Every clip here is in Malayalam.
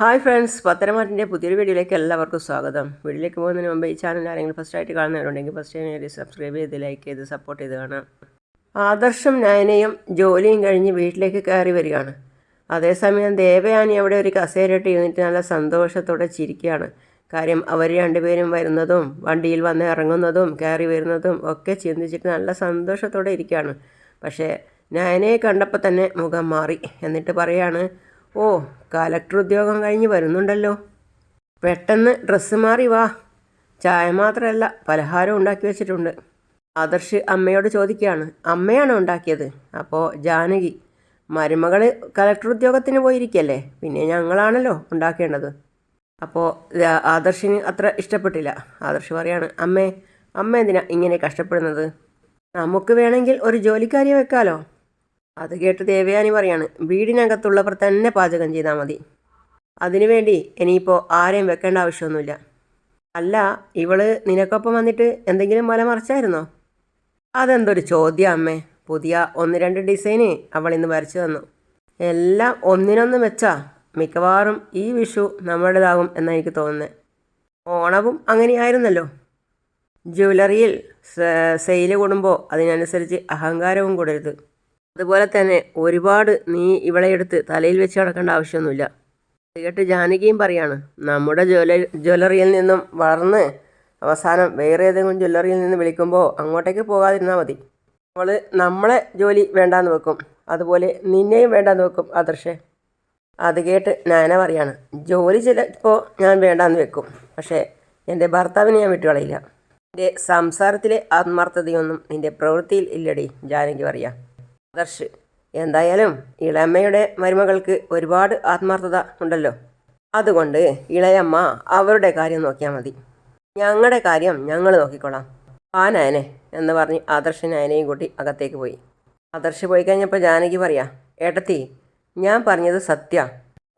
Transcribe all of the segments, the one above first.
ഹായ് ഫ്രണ്ട്സ് പത്തനംതിട്ടന്റെ പുതിയൊരു വീഡിയോയിലേക്ക് എല്ലാവർക്കും സ്വാഗതം. വീഡിയോയിലേക്ക് പോകുന്നതിന് മുമ്പ് ഈ ചാനൽ ആരെങ്കിലും ഫസ്റ്റ് ആയിട്ട് കാണുന്നവരുണ്ടെങ്കിൽ ഫസ്റ്റ് ടൈം സബ്സ്ക്രൈബ് ചെയ്ത് ലൈക്ക് ചെയ്ത് സപ്പോർട്ട് ചെയ്ത് കാണാം. ആദർശം നയനയും ജോലിയും കഴിഞ്ഞ് വീട്ടിലേക്ക് കയറി വരികയാണ്. അതേസമയം ദേവയാനി അവിടെ ഒരു കസേരയിട്ട് ഇരുന്നിട്ട് നല്ല സന്തോഷത്തോടെ ചിരിക്കുകയാണ്. കാര്യം അവർ രണ്ടുപേരും വരുന്നതും വണ്ടിയിൽ വന്ന് ഇറങ്ങുന്നതും കയറി വരുന്നതും ഒക്കെ ചിന്തിച്ചിട്ട് നല്ല സന്തോഷത്തോടെ ഇരിക്കുകയാണ്. പക്ഷേ നയനയെ കണ്ടപ്പോൾ തന്നെ മുഖം മാറി. എന്നിട്ട് പറയാണ് ഓ കലക്ടർ ഉദ്യോഗം കഴിഞ്ഞ് വരുന്നുണ്ടല്ലോ. പെട്ടെന്ന് ഡ്രസ്സ് മാറി വാ. ചായ മാത്രമല്ല പലഹാരം ഉണ്ടാക്കി വെച്ചിട്ടുണ്ട്. ആദർശ് അമ്മയോട് ചോദിക്കുകയാണ്. അമ്മയാണ് ഉണ്ടാക്കിയത്? അപ്പോൾ ജാനകി മരുമകൾ കലക്ടർ ഉദ്യോഗത്തിന് പോയിരിക്കല്ലേ? പിന്നെ ഞങ്ങളാണല്ലോ ഉണ്ടാക്കേണ്ടത്. അപ്പോൾ ആദർശിന് അത്ര ഇഷ്ടപ്പെട്ടില്ല. ആദർശ് പറയാണ് അമ്മേ അമ്മ എന്തിനാ ഇങ്ങനെ കഷ്ടപ്പെടുന്നത്? നമുക്ക് വേണമെങ്കിൽ ഒരു ജോലിക്കാരിയെ വെക്കാലോ. അത് കേട്ട് ദേവയാനി പറയാണ് വീടിനകത്തുള്ളവർ തന്നെ പാചകം ചെയ്താൽ മതി. അതിനുവേണ്ടി ഇനിയിപ്പോൾ ആരെയും വെക്കേണ്ട ആവശ്യമൊന്നുമില്ല. അല്ല ഇവൾ നിനക്കൊപ്പം വന്നിട്ട് എന്തെങ്കിലും മല മറിച്ചായിരുന്നോ? അതെന്തൊരു ചോദ്യം അമ്മേ. പുതിയ ഒന്ന് രണ്ട് ഡിസൈന് അവൾ ഇന്ന് വരച്ചു തന്നു. എല്ലാം ഒന്നിനൊന്ന് വെച്ചാ മിക്കവാറും ഈ വിഷു നമ്മുടേതാകും എന്നാണ് എനിക്ക് തോന്നുന്നത് ഓണവും അങ്ങനെയായിരുന്നല്ലോ. ജ്വല്ലറിയിൽ സെയിൽ കൂടുമ്പോൾ അതിനനുസരിച്ച് അഹങ്കാരവും കൂടരുത്. അതുപോലെ തന്നെ ഒരുപാട് നീ ഇവളെ എടുത്ത് തലയിൽ വെച്ച് നടക്കേണ്ട ആവശ്യമൊന്നുമില്ല. കേട്ട് ജാനകിയും പറയാണ് നമ്മുടെ ജ്വല ജ്വല്ലറിയിൽ നിന്നും വളർന്ന് അവസാനം വേറെ ഏതെങ്കിലും ജ്വല്ലറിയിൽ നിന്ന് വിളിക്കുമ്പോൾ അങ്ങോട്ടേക്ക് പോകാതിരുന്നാൽ മതി. അവൾ നമ്മളെ ജോലി വേണ്ടാന്ന് വെക്കും. അതുപോലെ നിന്നെയും വേണ്ടാന്ന് വെക്കും ആദർശേ. അത് കേട്ട് നാന പറയാണ് ജോലി ചിലപ്പോൾ ഞാൻ വേണ്ടാന്ന് വെക്കും. പക്ഷേ എന്റെ ഭർത്താവിനെ ഞാൻ വിട്ടുകളയില്ല. എന്റെ സംസാരത്തിലെ ആത്മാർത്ഥതയൊന്നും നിന്റെ പ്രവൃത്തിയിൽ ഇല്ലടി ജാനകി പറയാം. ആദർശ്. എന്തായാലും ഇളയമ്മയുടെ മരുമകൾക്ക് ഒരുപാട് ആത്മാർത്ഥത ഉണ്ടല്ലോ. അതുകൊണ്ട് ഇളയമ്മ അവരുടെ കാര്യം നോക്കിയാൽ മതി. ഞങ്ങളുടെ കാര്യം ഞങ്ങൾ നോക്കിക്കൊള്ളാം. ആ നയനെ എന്ന് പറഞ്ഞ് ആദർശ് നയനെയും കൂട്ടി അകത്തേക്ക് പോയി. ആദർശ് പോയി കഴിഞ്ഞപ്പോൾ ജാനകി പറയാ ഏട്ടത്തി ഞാൻ പറഞ്ഞത് സത്യ.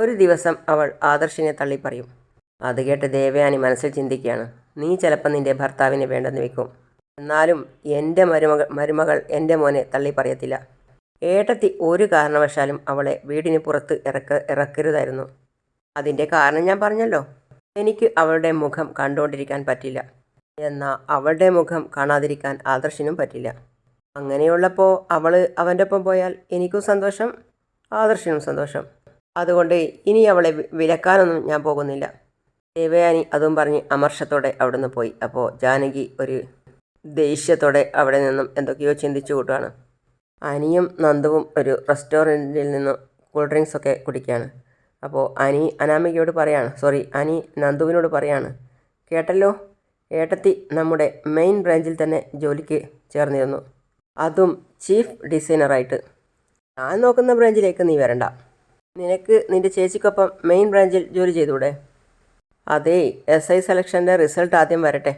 ഒരു ദിവസം അവൾ ആദർശിനെ തള്ളി പറയും. അത് കേട്ട് ദേവയാനി മനസ്സിൽ ചിന്തിക്കുകയാണ്. നീ ചിലപ്പോൾ നിന്റെ ഭർത്താവിനെ വേണ്ടെന്ന് വെക്കും. എന്നാലും എന്റെ മരുമകൾ മരുമകൾ എന്റെ മോനെ തള്ളി പറയത്തില്ല. ഏട്ടത്തി ഒരു കാരണവശാലും അവളെ വീടിന് പുറത്ത് ഇറക്ക ഇറക്കരുതായിരുന്നു. അതിന്റെ കാരണം ഞാൻ പറഞ്ഞല്ലോ. എനിക്ക് അവളുടെ മുഖം കണ്ടുകൊണ്ടിരിക്കാൻ പറ്റില്ല. എന്നാൽ അവളുടെ മുഖം കാണാതിരിക്കാൻ ആദർശിനും പറ്റില്ല. അങ്ങനെയുള്ളപ്പോൾ അവൾ അവന്റെ ഒപ്പം പോയാൽ എനിക്കും സന്തോഷം ആദർശിനും സന്തോഷം. അതുകൊണ്ട് ഇനി അവളെ വിലക്കാനൊന്നും ഞാൻ പോകുന്നില്ല. ദേവയാനി അതും പറഞ്ഞ് അമർഷത്തോടെ അവിടുന്ന് പോയി. അപ്പോൾ ജാനകി ഒരു ദേഷ്യത്തോടെ അവിടെ നിന്നും എന്തൊക്കെയോ ചിന്തിച്ചു കൂട്ടുകയാണ് അനിയും നന്ദുവും ഒരു റെസ്റ്റോറന്റിൽ നിന്ന് കൂൾ ഡ്രിങ്ക്സ് ഒക്കെ കുടിക്കുകയാണ്. അപ്പോൾ അനി അനാമികയോട് പറയാണ് സോറി അനി നന്ദുവിനോട് പറയാണ് കേട്ടല്ലോ ഏട്ടത്തി നമ്മുടെ മെയിൻ ബ്രാഞ്ചിൽ തന്നെ ജോലിക്ക് ചേർന്നിരുന്നു. അതും ചീഫ് ഡിസൈനറായിട്ട്. ഞാൻ നോക്കുന്ന ബ്രാഞ്ചിലേക്ക് നീ വരണ്ട. നിനക്ക് നിന്റെ ചേച്ചിക്കൊപ്പം മെയിൻ ബ്രാഞ്ചിൽ ജോലി ചെയ്തൂടെ അതേ എസ് ഐ സെലക്ഷന്റെ റിസൾട്ട് ആദ്യം വരട്ടെ.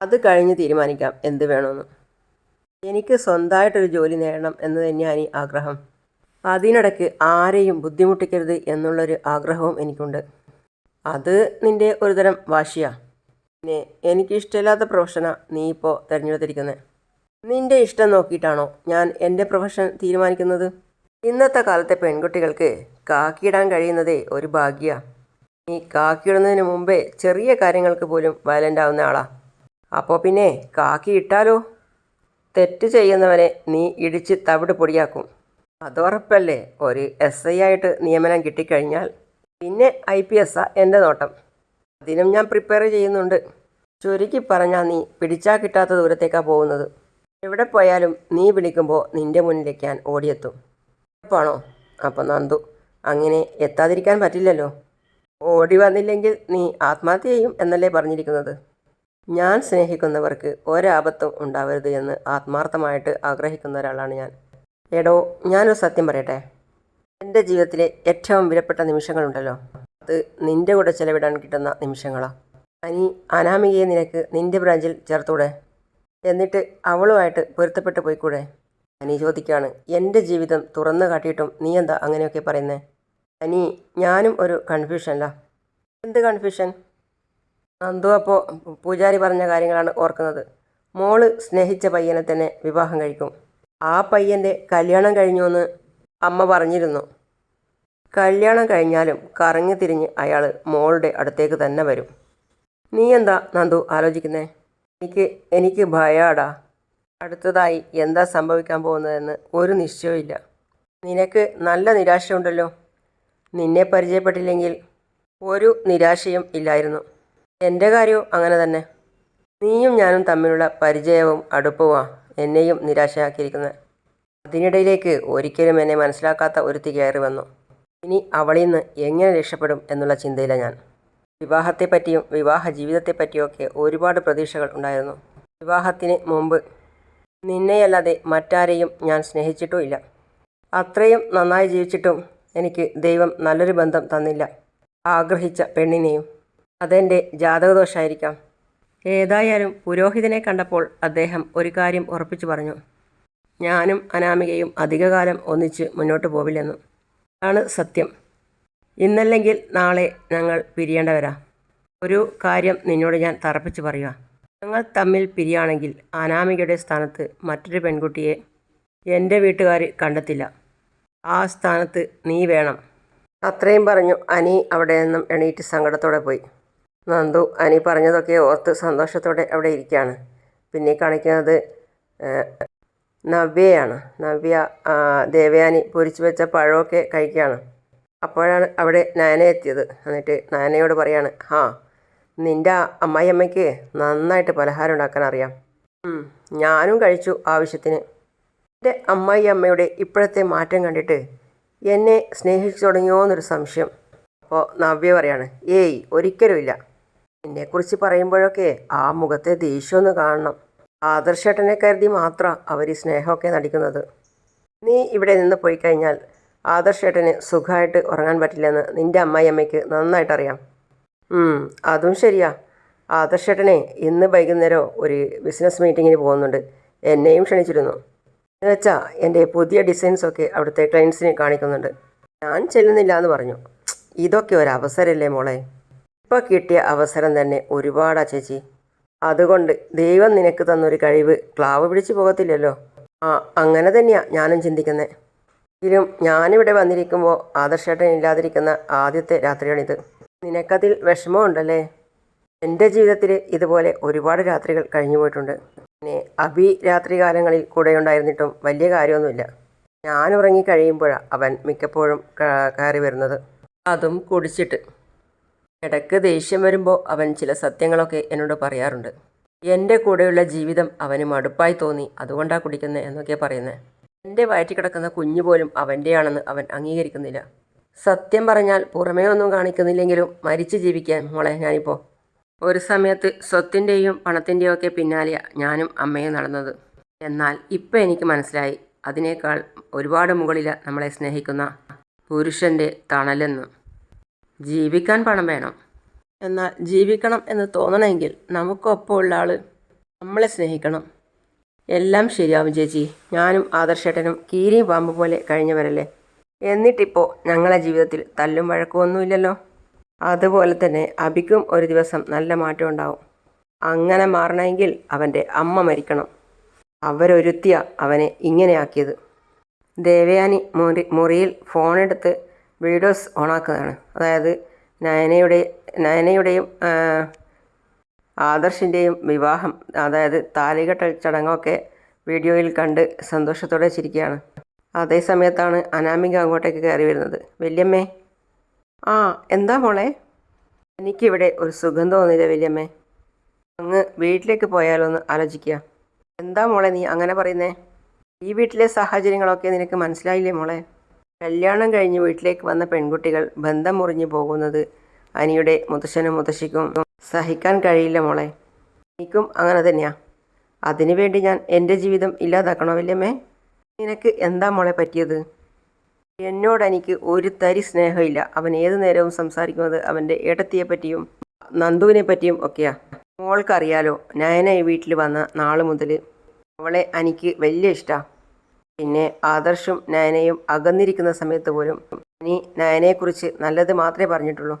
അത് കഴിഞ്ഞ് തീരുമാനിക്കാം എന്ത് വേണമെന്ന്. എനിക്ക് സ്വന്തമായിട്ടൊരു ജോലി നേടണം എന്ന് തന്നെയാണ് ഈ ആഗ്രഹം. അതിനിടയ്ക്ക് ആരെയും ബുദ്ധിമുട്ടിക്കരുത് എന്നുള്ളൊരു ആഗ്രഹവും എനിക്കുണ്ട്. അത് നിന്റെ ഒരുതരം വാശിയാണ് പിന്നെ എനിക്ക് ഇഷ്ടമില്ലാത്ത പ്രൊഫഷനാണ് നീ ഇപ്പോൾ തിരഞ്ഞെടുത്തിരിക്കുന്നത് നിന്റെ ഇഷ്ടം നോക്കിയിട്ടാണോ ഞാൻ എന്റെ പ്രൊഫഷൻ തീരുമാനിക്കുന്നത്? ഇന്നത്തെ കാലത്തെ പെൺകുട്ടികൾക്ക് കാക്കിയിടാൻ കഴിയുന്നതേ ഒരു ഭാഗ്യമാണ് നീ കാക്കിയിടുന്നതിന് മുമ്പേ ചെറിയ കാര്യങ്ങൾക്ക് പോലും വയലന്റ് ആവുന്ന ആളാ. അപ്പോൾ പിന്നെ കാക്കി ഇട്ടാലോ? തെറ്റ് ചെയ്യുന്നവനെ നീ ഇടിച്ച് തവിട് പൊടിയാക്കും. അതുറപ്പല്ലേ ഒരു എസ് ഐ ആയിട്ട് നിയമനം കിട്ടിക്കഴിഞ്ഞാൽ. പിന്നെ ഐ പി എസ്സാ എന്റെ നോട്ടം. അതിനും ഞാൻ പ്രിപ്പയർ ചെയ്യുന്നുണ്ട്. ചുരുക്കി പറഞ്ഞാൽ നീ പിടിച്ചാൽ കിട്ടാത്ത ദൂരത്തേക്കാണ് പോകുന്നത്. എവിടെ പോയാലും നീ വിളിക്കുമ്പോൾ നിന്റെ മുന്നിലേക്ക് ഞാൻ ഓടിയെത്തും. ഉറപ്പാണോ? അപ്പം നന്ദു അങ്ങനെ എത്താതിരിക്കാൻ പറ്റില്ലല്ലോ. ഓടി വന്നില്ലെങ്കിൽ നീ ആത്മഹത്യ ചെയ്യും എന്നല്ലേ പറഞ്ഞിരിക്കുന്നത്. ഞാൻ സ്നേഹിക്കുന്നവർക്ക് ഒരാപത്തും ഉണ്ടാവരുത് എന്ന് ആത്മാർത്ഥമായിട്ട് ആഗ്രഹിക്കുന്ന ഒരാളാണ് ഞാൻ. എടോ ഞാനൊരു സത്യം പറയട്ടെ? എന്റെ ജീവിതത്തിലെ ഏറ്റവും വിലപ്പെട്ട നിമിഷങ്ങളുണ്ടല്ലോ. അത് നിന്റെ കൂടെ ചെലവിടാൻ കിട്ടുന്ന നിമിഷങ്ങളാണ് അനി അനാമികയെ നിനക്ക് നിന്റെ ബ്രാഞ്ചിൽ ചേർത്തൂടെ എന്നിട്ട് അവളുമായിട്ട് പൊരുത്തപ്പെട്ട് പോയിക്കൂടെ? അനി ചോദിക്കുകയാണ് എന്റെ ജീവിതം തുറന്നു കാട്ടിയിട്ടും നീ എന്താ അങ്ങനെയൊക്കെ പറയുന്നേ? അനി ഞാനും ഒരു കൺഫ്യൂഷനല്ല എന്ത് കൺഫ്യൂഷൻ നന്ദു അപ്പോൾ പൂജാരി പറഞ്ഞ കാര്യങ്ങളാണ് ഓർക്കുന്നത്. മോൾ സ്നേഹിച്ച പയ്യനെ തന്നെ വിവാഹം കഴിക്കും. ആ പയ്യന്റെ കല്യാണം കഴിഞ്ഞു എന്ന് അമ്മ പറഞ്ഞിരുന്നു. കല്യാണം കഴിഞ്ഞാലും കറങ്ങി തിരിഞ്ഞ് അയാൾ മോളുടെ അടുത്തേക്ക് തന്നെ വരും. നീ എന്താ നന്ദു ആലോചിക്കുന്നേ? എനിക്ക് എനിക്ക് ഭയാടാ. അടുത്തതായി എന്താ സംഭവിക്കാൻ പോകുന്നതെന്ന് ഒരു നിശ്ചയമില്ല നിനക്ക് നല്ല നിരാശയുണ്ടല്ലോ. നിന്നെ പരിചയപ്പെട്ടില്ലെങ്കിൽ ഒരു നിരാശയും ഇല്ലായിരുന്നു. എന്റെ കാര്യവും അങ്ങനെ തന്നെ. നീയും ഞാനും തമ്മിലുള്ള പരിചയവും അടുപ്പവും എന്നെയും നിരാശയാക്കിയിരിക്കുന്നത്. അതിനിടയിലേക്ക് ഒരിക്കലും എന്നെ മനസ്സിലാക്കാത്ത ഒരുത്തി കയറി വന്നു. ഇനി അവളിൽ നിന്ന് എങ്ങനെ രക്ഷപ്പെടും എന്നുള്ള ചിന്തയിലാണ് ഞാൻ. വിവാഹത്തെപ്പറ്റിയും വിവാഹ ജീവിതത്തെപ്പറ്റിയൊക്കെ ഒരുപാട് പ്രതീക്ഷകൾ ഉണ്ടായിരുന്നു. വിവാഹത്തിന് മുമ്പ് നിന്നെയല്ലാതെ മറ്റാരെയും ഞാൻ സ്നേഹിച്ചിട്ടുമില്ല അത്രയും നന്നായി ജീവിച്ചിട്ടും എനിക്ക് ദൈവം നല്ലൊരു ബന്ധം തന്നില്ല. ആഗ്രഹിച്ച പെണ്ണിനെയും അതെന്റെ ജാതകദോഷമായിരിക്കാം ഏതായാലും പുരോഹിതനെ കണ്ടപ്പോൾ അദ്ദേഹം ഒരു കാര്യം ഉറപ്പിച്ചു പറഞ്ഞു. ഞാനും അനാമികയും അധികകാലം ഒന്നിച്ച് മുന്നോട്ട് പോവില്ലെന്ന്. ആണ് സത്യം. ഇന്നല്ലെങ്കിൽ നാളെ ഞങ്ങൾ പിരിയേണ്ടവരാ. ഒരു കാര്യം നിന്നോട് ഞാൻ തറപ്പിച്ച് പറയുക. ഞങ്ങൾ തമ്മിൽ പിരിയാണെങ്കിൽ അനാമികയുടെ സ്ഥാനത്ത് മറ്റൊരു പെൺകുട്ടിയെ എന്റെ വീട്ടുകാർ കണ്ടെത്തില്ല. ആ സ്ഥാനത്ത് നീ വേണം. അത്രയും പറഞ്ഞു അനി അവിടെ നിന്നും എണീറ്റ് സങ്കടത്തോടെ പോയി. നന്ദു അനി പറഞ്ഞതൊക്കെ ഓർത്ത് സന്തോഷത്തോടെ അവിടെ ഇരിക്കുകയാണ് പിന്നെ കാണിക്കുന്നത് നവ്യയാണ്. നവ്യ ദേവയാനി പൊരിച്ചു വെച്ച പഴമൊക്കെ കഴിക്കുകയാണ്. അപ്പോഴാണ് അവിടെ നയന എത്തിയത്. എന്നിട്ട് നയനയോട് പറയാണ് ഹാ നിന്റെ അമ്മായിയമ്മയ്ക്ക് നന്നായിട്ട് പലഹാരം ഉണ്ടാക്കാൻ അറിയാം. ഞാനും കഴിച്ചു ആവശ്യത്തിന്. എന്റെ അമ്മായി അമ്മയുടെ ഇപ്പോഴത്തെ മാറ്റം കണ്ടിട്ട് എന്നെ സ്നേഹിച്ചു തുടങ്ങിയോ എന്നൊരു സംശയം. അപ്പോൾ നവ്യ പറയാണ് ഏയ് ഒരിക്കലുമില്ല. എന്നെക്കുറിച്ച് പറയുമ്പോഴൊക്കെ ആ മുഖത്തെ ദേഷ്യമൊന്ന് കാണണം. ആദർശേട്ടനെ കരുതി മാത്രം അവർ സ്നേഹമൊക്കെ നടിക്കുന്നത്. നീ ഇവിടെ നിന്ന് പോയി കഴിഞ്ഞാൽ ആദർശേട്ടന് സുഖമായിട്ട് ഉറങ്ങാൻ പറ്റില്ലെന്ന് നിന്റെ അമ്മായിയമ്മയ്ക്ക് നന്നായിട്ടറിയാം. അതും ശരിയാ. ആദർശേട്ടനെ ഇന്ന് വൈകുന്നേരം ഒരു ബിസിനസ് മീറ്റിങ്ങിന് പോകുന്നുണ്ട്. എന്നെയും ക്ഷണിച്ചിരുന്നു. എന്നുവെച്ചാൽ എന്റെ പുതിയ ഡിസൈൻസൊക്കെ അവിടുത്തെ ക്ലയൻസിന് കാണിക്കുന്നുണ്ട്. ഞാൻ ചെല്ലുന്നില്ല എന്ന് പറഞ്ഞു. ഇതൊക്കെ ഒരു അവസരമല്ലേ മോളെ? ഇപ്പോൾ കിട്ടിയ അവസരം തന്നെ ഒരുപാടാ ചേച്ചി. അതുകൊണ്ട് ദൈവം നിനക്ക് തന്നൊരു കഴിവ്. ക്ലാവ് പിടിച്ചു പോകത്തില്ലല്ലോ. ആ അങ്ങനെ തന്നെയാണ് ഞാനും ചിന്തിക്കുന്നത് എങ്കിലും ഞാനിവിടെ വന്നിരിക്കുമ്പോൾ ആദർശേട്ടൻ ഇല്ലാതിരിക്കുന്ന ആദ്യത്തെ രാത്രിയാണിത്. നിനക്കതിൽ വിഷമമുണ്ടല്ലേ? എന്റെ ജീവിതത്തിൽ ഇതുപോലെ ഒരുപാട് രാത്രികൾ കഴിഞ്ഞു പോയിട്ടുണ്ട്. പിന്നെ അഭി രാത്രികാലങ്ങളിൽ കൂടെ ഉണ്ടായിരുന്നിട്ടും വലിയ കാര്യമൊന്നുമില്ല. ഞാൻ ഉറങ്ങി കഴിയുമ്പോഴാണ് അവൻ മിക്കപ്പോഴും കയറി വരുന്നത്. അതും കുടിച്ചിട്ട്. ഇടയ്ക്ക് ദേഷ്യം വരുമ്പോൾ അവൻ ചില സത്യങ്ങളൊക്കെ എന്നോട് പറയാറുണ്ട്. എന്റെ കൂടെയുള്ള ജീവിതം അവന് മടുപ്പായി തോന്നി. അതുകൊണ്ടാണ് കുടിക്കുന്നത് എന്നൊക്കെ പറയുന്നത് എന്റെ വയറ്റിൽ കിടക്കുന്ന കുഞ്ഞു പോലും അവന്റെയാണെന്ന് അവൻ അംഗീകരിക്കുന്നില്ല. സത്യം പറഞ്ഞാൽ പുറമേ ഒന്നും കാണിക്കുന്നില്ലെങ്കിലും മരിച്ചു ജീവിക്കാൻ മോളെ ഞാനിപ്പോൾ ഒരു സമയത്ത് സ്വത്തിന്റെയും പണത്തിന്റെയും ഒക്കെ പിന്നാലെയാണ് ഞാനും അമ്മയും നടന്നത്. എന്നാൽ ഇപ്പം എനിക്ക് മനസ്സിലായി. അതിനേക്കാൾ ഒരുപാട് മുകളിലാണ് നമ്മളെ സ്നേഹിക്കുന്ന പുരുഷന്റെ തണലെന്ന്. ജീവിക്കാൻ പണം വേണം. എന്നാൽ ജീവിക്കണം എന്ന് തോന്നണമെങ്കിൽ നമുക്കൊപ്പമുള്ള ആൾ നമ്മളെ സ്നേഹിക്കണം. എല്ലാം ശരിയാവും ചേച്ചി. ഞാനും ആദർശേട്ടനും കീരി പാമ്പ് പോലെ കഴിഞ്ഞവരല്ലേ? എന്നിട്ടിപ്പോൾ ഞങ്ങളെ ജീവിതത്തിൽ തല്ലും വഴക്കുമൊന്നുമില്ലല്ലോ അതുപോലെ തന്നെ അബിക്കും ഒരു ദിവസം നല്ല മാറ്റം ഉണ്ടാവും. അങ്ങനെ മാറണമെങ്കിൽ അവന്റെ അമ്മ മരിക്കണം. അവരൊരുത്തിയ അവനെ ഇങ്ങനെയാക്കിയത്. ദേവയാനി മുറി മുറിയിൽ ഫോണെടുത്ത് വീഡിയോസ് ഓണാക്കുകയാണ്. അതായത് നയനയുടെ നയനയുടെയും ആദർശിന്റെയും വിവാഹം അതായത് താലികെട്ടൽ ചടങ്ങൊക്കെ വീഡിയോയിൽ കണ്ട് സന്തോഷത്തോടെ ചിരിക്കുകയാണ്. അതേ സമയത്താണ് അനാമിക അങ്ങോട്ടേക്ക് കയറി വരുന്നത്. വല്യമ്മേ. ആ എന്താ മോളെ? എനിക്കിവിടെ ഒരു സുഖം തോന്നിയില്ല വല്യമ്മേ. അങ്ങ് വീട്ടിലേക്ക് പോയാലോ ഒന്ന് ആലോചിക്കുക. എന്താ മോളെ നീ അങ്ങനെ പറയുന്നേ? ഈ വീട്ടിലെ സാഹചര്യങ്ങളൊക്കെ നിനക്ക് മനസ്സിലായില്ലേ മോളെ? കല്യാണം കഴിഞ്ഞ് വീട്ടിലേക്ക് വന്ന പെൺകുട്ടികൾ ബന്ധം മുറിഞ്ഞു പോകുന്നത് അനിയുടെ മുത്തശ്ശനും മുത്തശ്ശിക്കും സഹിക്കാൻ കഴിയില്ല മോളെ. എനിക്കും അങ്ങനെ തന്നെയാ. അതിനുവേണ്ടി ഞാൻ എന്റെ ജീവിതം ഇല്ലാതാക്കണോ വല്യമ്മേ നിനക്ക് എന്താ മോളെ പറ്റിയത്? എന്നോട് എനിക്ക് ഒരു തരി സ്നേഹമില്ല. അവൻ ഏതു നേരവും സംസാരിക്കുന്നത് അവന്റെ ഏട്ടത്തിയെ പറ്റിയും നന്ദുവിനെ പറ്റിയും ഒക്കെയാ. മോൾക്കറിയാലോ നയന ഈ വീട്ടിൽ വന്ന നാൾ മുതൽ അവളെ എനിക്ക് വലിയ ഇഷ്ടമാണ് പിന്നെ ആദർശും നയനയും അകന്നിരിക്കുന്ന സമയത്ത് പോലും ഇനി നയനയെക്കുറിച്ച് നല്ലത് മാത്രമേ പറഞ്ഞിട്ടുള്ളൂ.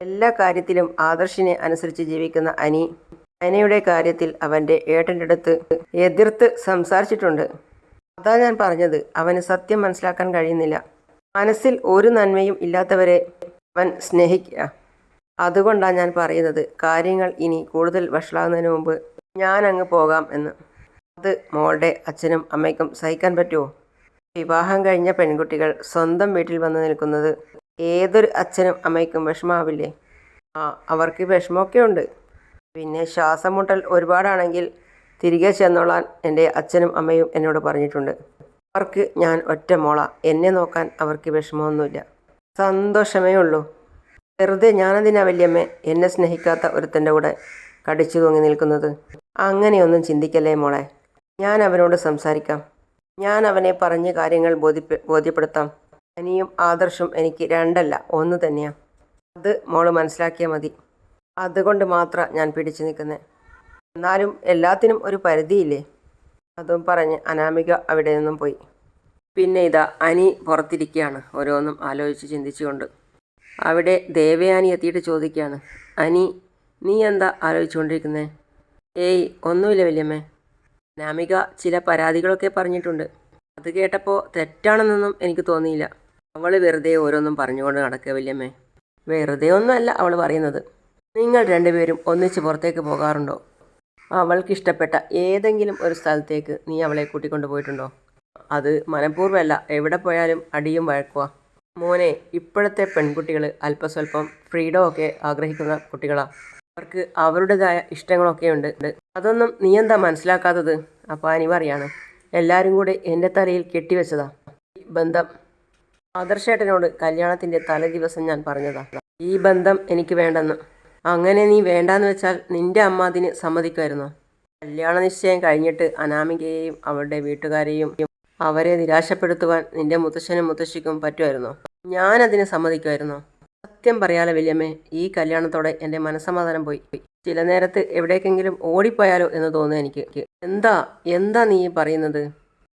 എല്ലാ കാര്യത്തിലും ആദർശിനെ അനുസരിച്ച് ജീവിക്കുന്ന അനി നയനയുടെ കാര്യത്തിൽ അവന്റെ ഏട്ടന്റെ അടുത്ത് എതിർത്ത് സംസാരിച്ചിട്ടുണ്ട്. അതാ ഞാൻ പറഞ്ഞത് അവന് സത്യം മനസ്സിലാക്കാൻ കഴിയുന്നില്ല. മനസ്സിൽ ഒരു നന്മയും ഇല്ലാത്തവരെ അവൻ സ്നേഹിക്കുക. അതുകൊണ്ടാണ് ഞാൻ പറയുന്നത് കാര്യങ്ങൾ ഇനി കൂടുതൽ വഷളാകുന്നതിന് മുമ്പ് ഞാൻ അങ്ങ് പോകാം എന്ന്. അത് മോളുടെ അച്ഛനും അമ്മയ്ക്കും സഹിക്കാൻ പറ്റുമോ? വിവാഹം കഴിഞ്ഞ പെൺകുട്ടികൾ സ്വന്തം വീട്ടിൽ വന്ന് നിൽക്കുന്നത് ഏതൊരു അച്ഛനും അമ്മയ്ക്കും വിഷമാവില്ലേ? ആ അവർക്ക് വിഷമമൊക്കെ ഉണ്ട്. പിന്നെ ശ്വാസം മുട്ടൽ ഒരുപാടാണെങ്കിൽ തിരികെ ചെന്നോളാൻ എന്റെ അച്ഛനും അമ്മയും എന്നോട് പറഞ്ഞിട്ടുണ്ട്. അവർക്ക് ഞാൻ ഒറ്റ മോള. എന്നെ നോക്കാൻ അവർക്ക് വിഷമമൊന്നുമില്ല. സന്തോഷമേ ഉള്ളൂ. വെറുതെ ഞാനതിനാ വല്യമ്മേ എന്നെ സ്നേഹിക്കാത്ത ഒരുത്തന്റെ കൂടെ കടിച്ചു തൂങ്ങി നിൽക്കുന്നത്? അങ്ങനെയൊന്നും ചിന്തിക്കല്ലേ മോളെ? ഞാൻ അവനോട് സംസാരിക്കാം. ഞാൻ അവനെ പറഞ്ഞ കാര്യങ്ങൾ ബോധ്യപ്പെ ബോധ്യപ്പെടുത്താം. അനിയും ആദർശും എനിക്ക് രണ്ടല്ല ഒന്ന് തന്നെയാണ് അത് മോൾ മനസ്സിലാക്കിയാൽ മതി. അതുകൊണ്ട് മാത്രം ഞാൻ പിടിച്ചു നിൽക്കുന്നത് എന്നാലും എല്ലാത്തിനും ഒരു പരിധിയില്ലേ? അതും പറഞ്ഞ് അനാമിക അവിടെ നിന്നും പോയി. പിന്നെ ഇതാ അനി പുറത്തിരിക്കുകയാണ് ഓരോന്നും ആലോചിച്ച് ചിന്തിച്ചുകൊണ്ട്. അവിടെ ദേവയാനി എത്തിയിട്ട് ചോദിക്കുകയാണ് അനി നീ എന്താ ആലോചിച്ചുകൊണ്ടിരിക്കുന്നത് ഏയ് ഒന്നുമില്ല വല്യമ്മേ. അനാമിക ചില പരാതികളൊക്കെ പറഞ്ഞിട്ടുണ്ട്. അത് കേട്ടപ്പോൾ തെറ്റാണെന്നൊന്നും എനിക്ക് തോന്നിയില്ല. അവൾ വെറുതെ ഓരോന്നും പറഞ്ഞുകൊണ്ട് നടക്കുക വല്യമ്മേ. വെറുതെ ഒന്നുമല്ല അവൾ പറയുന്നത്. നിങ്ങൾ രണ്ടുപേരും ഒന്നിച്ച് പുറത്തേക്ക് പോകാറുണ്ടോ? അവൾക്കിഷ്ടപ്പെട്ട ഏതെങ്കിലും ഒരു സ്ഥലത്തേക്ക് നീ അവളെ കൂട്ടിക്കൊണ്ട് പോയിട്ടുണ്ടോ? അത് മനഃപൂർവമല്ല. എവിടെ പോയാലും അടിയും വഴക്കുക മോനെ ഇപ്പോഴത്തെ പെൺകുട്ടികൾ അല്പസ്വല്പം ഫ്രീഡം ഒക്കെ ആഗ്രഹിക്കുന്ന കുട്ടികളാണ് അവർക്ക് അവരുടേതായ ഇഷ്ടങ്ങളൊക്കെ ഉണ്ട്. അതൊന്നും നീ എന്താ മനസ്സിലാക്കാത്തത്? അപ്പോൾ അനി പറയാണ്. എല്ലാവരും കൂടെ എന്റെ തലയിൽ കെട്ടിവെച്ചതാ. ഈ ബന്ധം ആദർശേട്ടനോട് കല്യാണത്തിന്റെ തലേ ദിവസം ഞാൻ പറഞ്ഞതാ. ഈ ബന്ധം എനിക്ക് വേണ്ടെന്ന്. അങ്ങനെ നീ വേണ്ടാന്ന് വെച്ചാൽ നിന്റെ അമ്മ അതിന് സമ്മതിക്കുമായിരുന്നോ? കല്യാണ നിശ്ചയം കഴിഞ്ഞിട്ട് അനാമികയെയും അവളുടെ വീട്ടുകാരെയും അവരെ നിരാശപ്പെടുത്തുവാൻ നിന്റെ മുത്തശ്ശനും മുത്തശ്ശിക്കും പറ്റുമായിരുന്നോ? ഞാനതിന് സമ്മതിക്കുമായിരുന്നോ? സത്യം പറയാലോ വല്യമ്മേ ഈ കല്യാണത്തോടെ എന്റെ മനസ്സമാധാനം പോയി. ചില നേരത്ത് എവിടേക്കെങ്കിലും ഓടിപ്പോയാലോ എന്ന് തോന്നുന്നു എനിക്ക്. എന്താ എന്താ നീ പറയുന്നത്?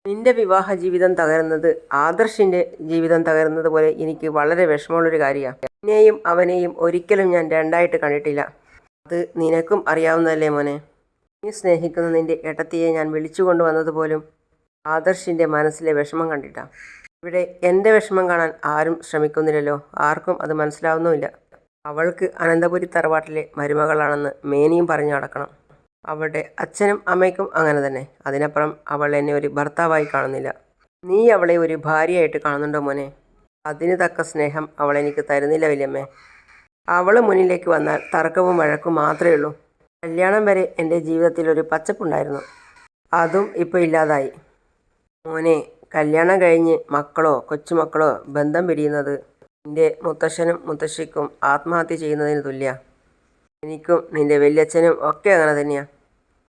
നിന്റെ വിവാഹ ജീവിതം തകരുന്നത് ആദർശിന്റെ ജീവിതം തകരുന്നത് പോലെ എനിക്ക് വളരെ വിഷമമുള്ളൊരു കാര്യമാണ് എന്നെയും അവനെയും ഒരിക്കലും ഞാൻ രണ്ടായിട്ട് കണ്ടിട്ടില്ല. അത് നിനക്കും അറിയാവുന്നതല്ലേ മോനെ? നീ സ്നേഹിക്കുന്ന നിന്റെ ഏട്ടത്തിയെ ഞാൻ വിളിച്ചു കൊണ്ടുവന്നത് പോലും ആദർശിന്റെ മനസ്സിലെ വിഷമം കണ്ടിട്ടാണ് ഇവിടെ എന്റെ വിഷമം കാണാൻ ആരും ശ്രമിക്കുന്നില്ലല്ലോ. ആർക്കും അത് മനസ്സിലാവുന്നുമില്ല. അവൾക്ക് അനന്തപുരി തറവാട്ടിലെ മരുമകളാണെന്ന് മേനിയും പറഞ്ഞു നടക്കണം. അവളുടെ അച്ഛനും അമ്മയ്ക്കും അങ്ങനെ തന്നെ. അതിനപ്പുറം അവൾ എന്നെ ഒരു ഭർത്താവായി കാണുന്നില്ല. നീ അവളെ ഒരു ഭാര്യയായിട്ട് കാണുന്നുണ്ടോ മോനെ? അതിന് തക്ക സ്നേഹം അവൾ എനിക്ക് തരുന്നില്ല വലിയമ്മേ. അവൾ മുന്നിലേക്ക് വന്നാൽ തർക്കവും വഴക്കും മാത്രമേ ഉള്ളൂ. കല്യാണം വരെ എന്റെ ജീവിതത്തിൽ ഒരു പച്ചപ്പുണ്ടായിരുന്നു. അതും ഇപ്പോൾ ഇല്ലാതായി. മോനെ കല്യാണം കഴിഞ്ഞ് മക്കളോ കൊച്ചുമക്കളോ ബന്ധം പിരിയുന്നത് നിന്റെ മുത്തശ്ശനും മുത്തശ്ശിക്കും ആത്മഹത്യ ചെയ്യുന്നതിന് തുല്യ. എനിക്കും നിന്റെ വല്യച്ഛനും ഒക്കെ അങ്ങനെ തന്നെയാണ്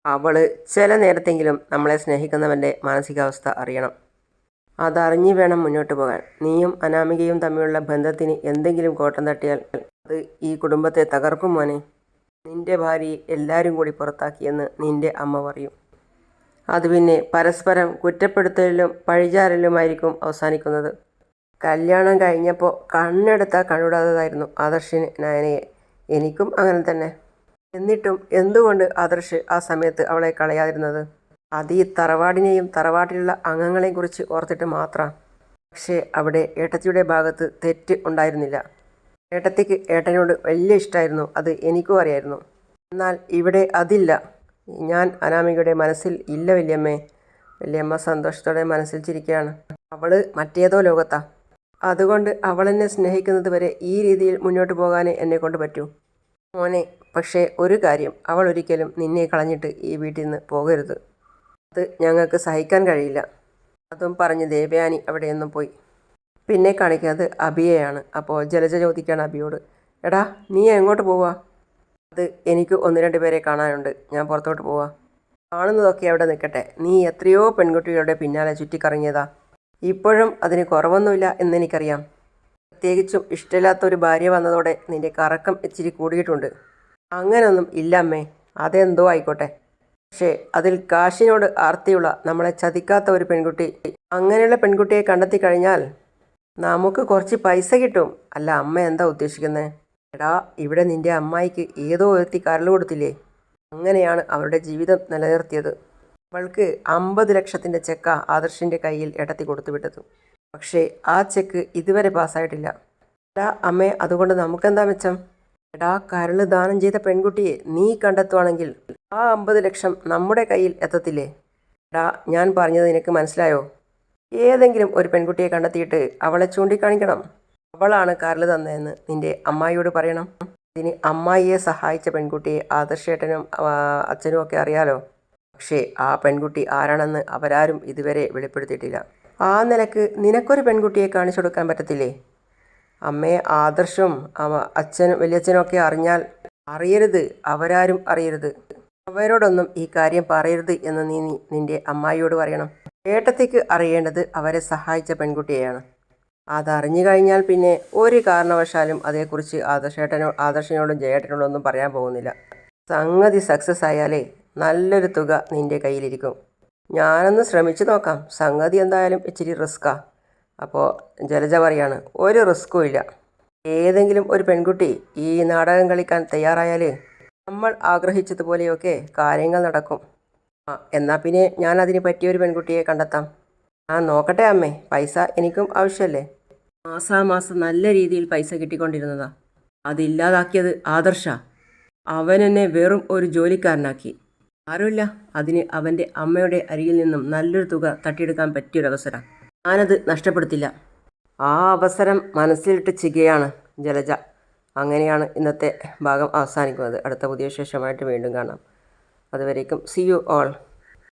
അവൾ ചില നേരത്തെങ്കിലും നമ്മളെ സ്നേഹിക്കുന്നവന്റെ മാനസികാവസ്ഥ അറിയണം. അതറിഞ്ഞു വേണം മുന്നോട്ട് പോകാൻ. നീയും അനാമികയും തമ്മിലുള്ള ബന്ധത്തിന് എന്തെങ്കിലും കോട്ടം തട്ടിയാൽ അത് ഈ കുടുംബത്തെ തകർക്കും മോനെ. നിന്റെ ഭാര്യയെ എല്ലാവരും കൂടി പുറത്താക്കിയെന്ന് നിന്റെ അമ്മ പറയും. അത് പിന്നെ പരസ്പരം കുറ്റപ്പെടുത്തലിലും പഴിചാരലുമായിരിക്കും അവസാനിക്കുന്നത്. കല്യാണം കഴിഞ്ഞപ്പോൾ കണ്ണെടുത്ത കണ്ണുടാത്തതായിരുന്നു ആദർശിന് നയനയെ. എനിക്കും അങ്ങനെ തന്നെ. എന്നിട്ടും എന്തുകൊണ്ട് ആദർശ് ആ സമയത്ത് അവളെ കളയാതിരുന്നത്? അത് ഈ തറവാടിനെയും തറവാട്ടിലുള്ള അംഗങ്ങളെയും കുറിച്ച് ഓർത്തിട്ട് മാത്രം. പക്ഷേ അവിടെ ഏട്ടത്തിയുടെ ഭാഗത്ത് തെറ്റ് ഉണ്ടായിരുന്നില്ല. ഏട്ടത്തിക്ക് ഏട്ടനോട് വലിയ ഇഷ്ടമായിരുന്നു അത് എനിക്കും അറിയായിരുന്നു. എന്നാൽ ഇവിടെ അതില്ല. ഞാൻ അനാമികയുടെ മനസ്സിൽ ഇല്ല വല്യമ്മേ. വല്യമ്മ സന്തോഷത്തോടെ മനസ്സിൽ ചിരിക്കുകയാണ് അവൾ മറ്റേതോ ലോകത്താ. അതുകൊണ്ട് അവളെന്നെ സ്നേഹിക്കുന്നത് വരെ ഈ രീതിയിൽ മുന്നോട്ട് പോകാനേ എന്നെ കൊണ്ട് പറ്റൂ. മോനെ പക്ഷേ ഒരു കാര്യം അവൾ ഒരിക്കലും നിന്നെ കളഞ്ഞിട്ട് ഈ വീട്ടിൽ നിന്ന് പോകരുത്. അത് ഞങ്ങൾക്ക് സഹിക്കാൻ കഴിയില്ല. അതും പറഞ്ഞ് ദേവയാനി അവിടെയൊന്നും പോയി. പിന്നെ കാണിക്കുന്നത് അബിയെയാണ്. അപ്പോൾ ജലജ ചോദിക്കുകയാണ് അബിയോട്. എടാ നീ എങ്ങോട്ട് പോവാ? അത് എനിക്ക് ഒന്ന് രണ്ട് പേരെ കാണാനുണ്ട്. ഞാൻ പുറത്തോട്ട് പോവാ. കാണുന്നതൊക്കെ അവിടെ നിൽക്കട്ടെ. നീ എത്രയോ പെൺകുട്ടികളുടെ പിന്നാലെ ചുറ്റിക്കറങ്ങിയതാ. ഇപ്പോഴും അതിന് കുറവൊന്നുമില്ല എന്നെനിക്കറിയാം. പ്രത്യേകിച്ചും ഇഷ്ടമില്ലാത്ത ഒരു ഭാര്യ വന്നതോടെ നിന്റെ കറക്കം ഇച്ചിരി കൂടിയിട്ടുണ്ട്. അങ്ങനൊന്നും ഇല്ലമ്മേ അതെന്തോ ആയിക്കോട്ടെ. പക്ഷേ അതിൽ കാശിനോട് ആർത്തിയുള്ള നമ്മളെ ചതിക്കാത്ത ഒരു പെൺകുട്ടി അങ്ങനെയുള്ള പെൺകുട്ടിയെ കണ്ടെത്തി കഴിഞ്ഞാൽ നമുക്ക് കുറച്ച് പൈസ കിട്ടും. അല്ല അമ്മ എന്താ ഉദ്ദേശിക്കുന്നത് എടാ ഇവിടെ നിന്റെ അമ്മായിക്ക് ഏതോ എത്തി കരൾ കൊടുത്തില്ലേ? അങ്ങനെയാണ് അവരുടെ ജീവിതം നിലനിർത്തിയത്. അവൾക്ക് അമ്പത് ലക്ഷത്തിന്റെ ചെക്ക ആദർശിന്റെ കയ്യിൽ ഇടത്തി കൊടുത്തു വിട്ടത്. പക്ഷേ ആ ചെക്ക് ഇതുവരെ പാസ്സായിട്ടില്ല എടാ അമ്മേ അതുകൊണ്ട് നമുക്കെന്താ മെച്ചം? എടാ കരൾ ദാനം ചെയ്ത പെൺകുട്ടിയെ നീ കണ്ടെത്തുവാണെങ്കിൽ ആ അമ്പത് ലക്ഷം നമ്മുടെ കയ്യിൽ എത്തത്തില്ലേ? എടാ ഞാൻ പറഞ്ഞത് നിനക്ക് മനസ്സിലായോ? ഏതെങ്കിലും ഒരു പെൺകുട്ടിയെ കണ്ടെത്തിയിട്ട് അവളെ ചൂണ്ടിക്കാണിക്കണം. അവളാണ് കാറിൽ തന്നതെന്ന് നിന്റെ അമ്മായിയോട് പറയണം. ഇതിന് അമ്മായിയെ സഹായിച്ച പെൺകുട്ടിയെ ആദർശേട്ടനും അച്ഛനും ഒക്കെ അറിയാലോ. പക്ഷേ ആ പെൺകുട്ടി ആരാണെന്ന് അവരാരും ഇതുവരെ വെളിപ്പെടുത്തിയിട്ടില്ല. ആ നിലയ്ക്ക് നിനക്കൊരു പെൺകുട്ടിയെ കാണിച്ചു കൊടുക്കാൻ പറ്റത്തില്ലേ? അമ്മയെ ആദർശും അച്ഛനും വലിയച്ഛനും ഒക്കെ അറിഞ്ഞാൽ അറിയരുത്. അവരാരും അറിയരുത്. അവരോടൊന്നും ഈ കാര്യം പറയരുത് എന്ന് നീ നിന്റെ അമ്മായിയോട് പറയണം. ഏട്ടത്തേക്ക് അറിയേണ്ടത് അവരെ സഹായിച്ച പെൺകുട്ടിയെയാണ്. അതറിഞ്ഞു കഴിഞ്ഞാൽ പിന്നെ ഒരു കാരണവശാലും അതേക്കുറിച്ച് ആദർശേട്ടനോ ആദർശനോടും ജയേട്ടനോടും ഒന്നും പറയാൻ പോകുന്നില്ല. സംഗതി സക്സസ് ആയാലേ നല്ലൊരു തുക നിന്റെ കയ്യിലിരിക്കും. ഞാനൊന്ന് ശ്രമിച്ചു നോക്കാം. സംഗതി എന്തായാലും ഇച്ചിരി റിസ്ക്കാ. അപ്പോൾ ജലജ പറയാണ് ഒരു റിസ്ക്കും ഇല്ല. ഏതെങ്കിലും ഒരു പെൺകുട്ടി ഈ നാടകം കളിക്കാൻ തയ്യാറായാൽ നമ്മൾ ആഗ്രഹിച്ചതുപോലെയൊക്കെ കാര്യങ്ങൾ നടക്കും. ആ എന്നാൽ പിന്നെ ഞാൻ അതിന് പറ്റിയൊരു പെൺകുട്ടിയെ കണ്ടെത്താം. ആ നോക്കട്ടെ അമ്മേ. പൈസ എനിക്കും ആവശ്യമല്ലേ മാസാമാസം നല്ല രീതിയിൽ പൈസ കിട്ടിക്കൊണ്ടിരുന്നതാ. അതില്ലാതാക്കിയത് ആദർശ. അവൻ എന്നെ വെറും ഒരു ജോലിക്കാരനാക്കി. ആരുമില്ല. അതിന് അവന്റെ അമ്മയുടെ അരികിൽ നിന്നും നല്ലൊരു തുക തട്ടിയെടുക്കാൻ പറ്റിയൊരവസരം. ഞാനത് നഷ്ടപ്പെടുത്തില്ല. ആ അവസരം മനസ്സിലിട്ട് ചികയാണ് ജലജ. അങ്ങനെയാണ് ഇന്നത്തെ ഭാഗം അവസാനിക്കുന്നത്. അടുത്ത പുതിയ ശേഷമായിട്ട് വീണ്ടും കാണാം. അതുവരേക്കും സി യു ഓൾ